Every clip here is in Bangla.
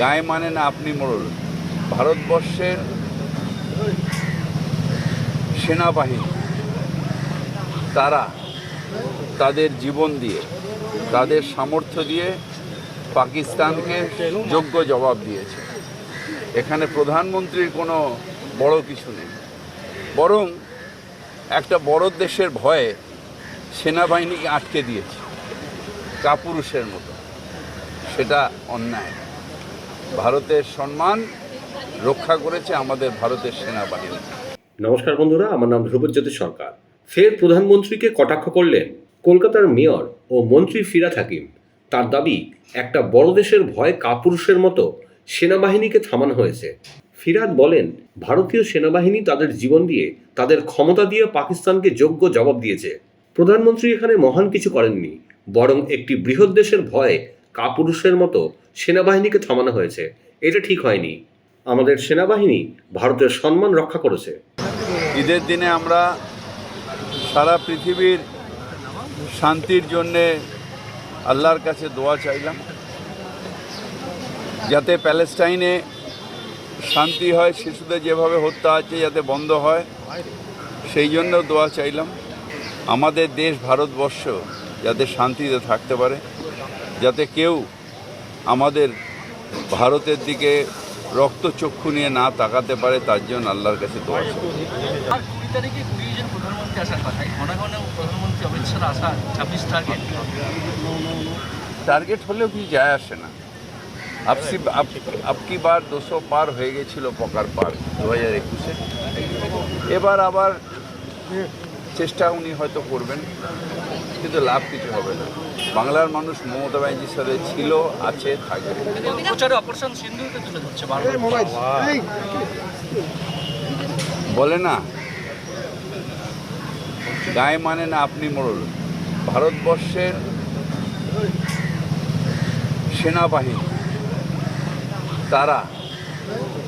গায়ে মানে না আপনি মোড়ল ভারতবর্ষের সেনাবাহিনী, তারা তাদের জীবন দিয়ে, তাদের সামর্থ্য দিয়ে পাকিস্তানকে যোগ্য জবাব দিয়েছে। এখানে প্রধানমন্ত্রীর কোনো বড় কিছু নেই। বরং একটা বড় দেশের ভয়ে সেনাবাহিনীকে আটকে দিয়েছে, কাপুরুষের মতো। সেটা অন্যায়। ভারতের সম্মান রক্ষা করেছে আমাদের ভারতের সেনাবাহিনী। নমস্কার বন্ধুরা, আমার নাম ধ্রুবজ্যোতি সরকার। ফের প্রধানমন্ত্রীকে কটাক্ষ করলেন কলকাতার মেয়র ও মন্ত্রী ফিরাত হাকিম তার দাবি, একটা বড় দেশের ভয় কাপুরুষের মতো সেনাবাহিনীকে থামানো হয়েছে। ফিরাত বলেন, ভারতীয় সেনাবাহিনী তাদের জীবন দিয়ে তাদের ক্ষমতা দিয়ে পাকিস্তানকে যোগ্য জবাব দিয়েছে। প্রধানমন্ত্রী এখানে মহান কিছু করেননি, বরং একটি বৃহৎ দেশের ভয়ে কাপুরুষের মতো সেনাবাহিনীকে থামানো হয়েছে। এটা ঠিক হয়নি। আমাদের সেনাবাহিনী ভারতের সম্মান রক্ষা করেছে। ঈদের দিনে আমরা সারা পৃথিবীর শান্তির জন্যে আল্লাহর কাছে দোয়া চাইলাম, যাতে প্যালেস্টাইনে শান্তি হয়, শিশুদের যেভাবে হত্যা আছে যাতে বন্ধ হয়, সেই জন্য দোয়া চাইলাম। আমাদের দেশ ভারতবর্ষ যাতে শান্তিতে থাকতে পারে। যাতে কেউ আমাদের ভারতের দিকে রক্তচক্ষু নিয়ে না তাকাতে পারে তার জন্য আল্লাহর কাছে দোয়া চাই। আর কুড়ি তারিখে কুড়ি জন প্রধানমন্ত্রী আসার কথা। ঘন ঘন প্রধানমন্ত্রী অমিত শাহ আসা ছাব্বিশ টার্গেট টার্গেট হলেও কি যায় আসে না। আপসি আপ- আপকি বার দুশো পার হয়ে গেছিল পকার পার দু হাজার একুশে। এবার আবার চেষ্টা উনি হয়তো করবেন কিন্তু লাভ কিছু হবে না। বাংলার মানুষ মমতা ব্যানার্জির সাথে ছিল আছে থাকবে। বলে না গায়ে মানে না আপনি মোড়ল ভারতবর্ষের সেনাবাহিনী তারা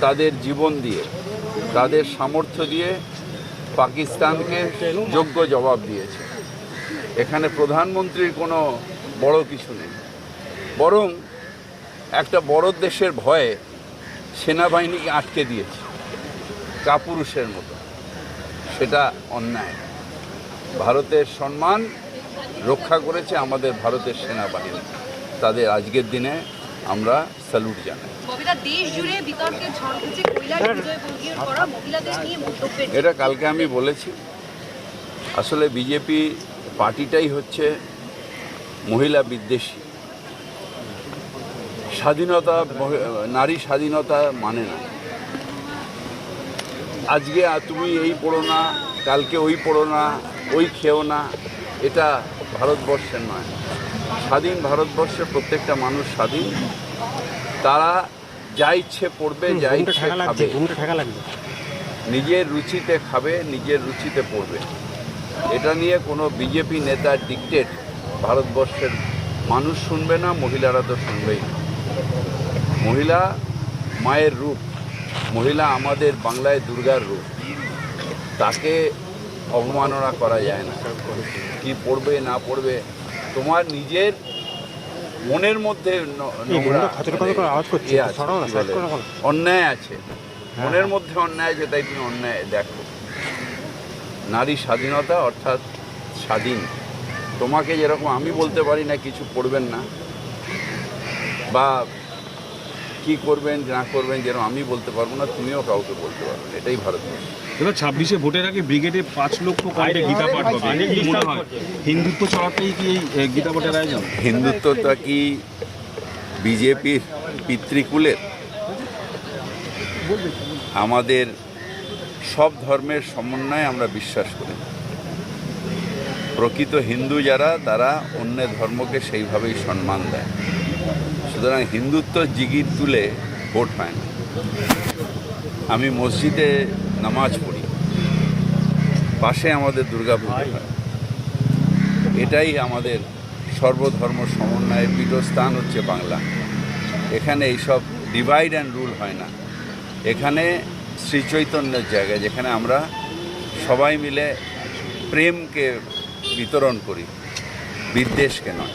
তাদের জীবন দিয়ে তাদের সামর্থ্য দিয়ে পাকিস্তানকে যোগ্য জবাব দিয়েছে। এখানে প্রধানমন্ত্রীর কোনো বড় কিছু নেই। বরং একটা বড় দেশের ভয়ে সেনাবাহিনীকে আটকে দিয়েছে, কাপুরুষের মতো। সেটা অন্যায়। ভারতের সম্মান রক্ষা করেছে আমাদের ভারতের সেনাবাহিনী। তাদের আজকের দিনে আমরা স্যালুট জানাই। মন্তব্যের এটা কালকে আমি বলেছি। আসলে বিজেপি পার্টিটাই হচ্ছে মহিলা বিদ্বেষী। স্বাধীনতা নারী স্বাধীনতা মানে না। আজকে তুমি এই পড়ো না কালকে ওই পড়ো না ওই খেও না এটা ভারতবর্ষের নয়। স্বাধীন ভারতবর্ষের প্রত্যেকটা মানুষ স্বাধীন। তারা যা ইচ্ছে পড়বে যা ইচ্ছে খাবে। নিজের রুচিতে খাবে নিজের রুচিতে পড়বে। এটা নিয়ে কোনো বিজেপি নেতার ডিকটেট ভারতবর্ষের মানুষ শুনবে না মহিলারা তো শুনবেই না। মহিলা মায়ের রূপ মহিলা আমাদের বাংলায় দুর্গার রূপ। তাকে অবমাননা করা যায় না। কি পড়বে না পড়বে তোমার নিজের মনের মধ্যে? অন্যায় আছে। মনের মধ্যে অন্যায় আছে তাই তুমি অন্যায় দেখো। নারী স্বাধীনতা অর্থাৎ স্বাধীন। তোমাকে যেরকম আমি বলতে পারি না কিছু করবেন না। বা কি করবেন না করবেন যেরকম আমি বলতে পারব না তুমিও কাউকে বলতে পারবে না। এটাই ভারতবর্ষ। এবার ছাব্বিশে ভোটের আগে ব্রিগেডে পাঁচ লক্ষ কণ্ঠে গীতা পাঠ হবে। কি হিন্দুত্ব ছড়াতেই কি এই গীতা পাঠের আয়োজন? হিন্দুত্বটা কি বিজেপির পিতৃকুলের? আমাদের সব ধর্মের সমন্বয়ে আমরা বিশ্বাস করি। প্রকৃত হিন্দু যারা তারা অন্য ধর্মকে সেইভাবেই সম্মান দেয়। সুতরাং হিন্দুত্ব জিগির তুলে ভোট পায় না। আমি মসজিদে নামাজ পড়ি। পাশে আমাদের দুর্গা পুজো হয়। এটাই আমাদের সর্বধর্ম সমন্বয়ের পীঠস্থান হচ্ছে বাংলা। এখানে এইসব ডিভাইড অ্যান্ড রুল হয় না। এখানে শ্রীচৈতন্যের জায়গা, যেখানে আমরা সবাই মিলে প্রেমকে বিতরণ করি, বিদ্বেষকে নয়।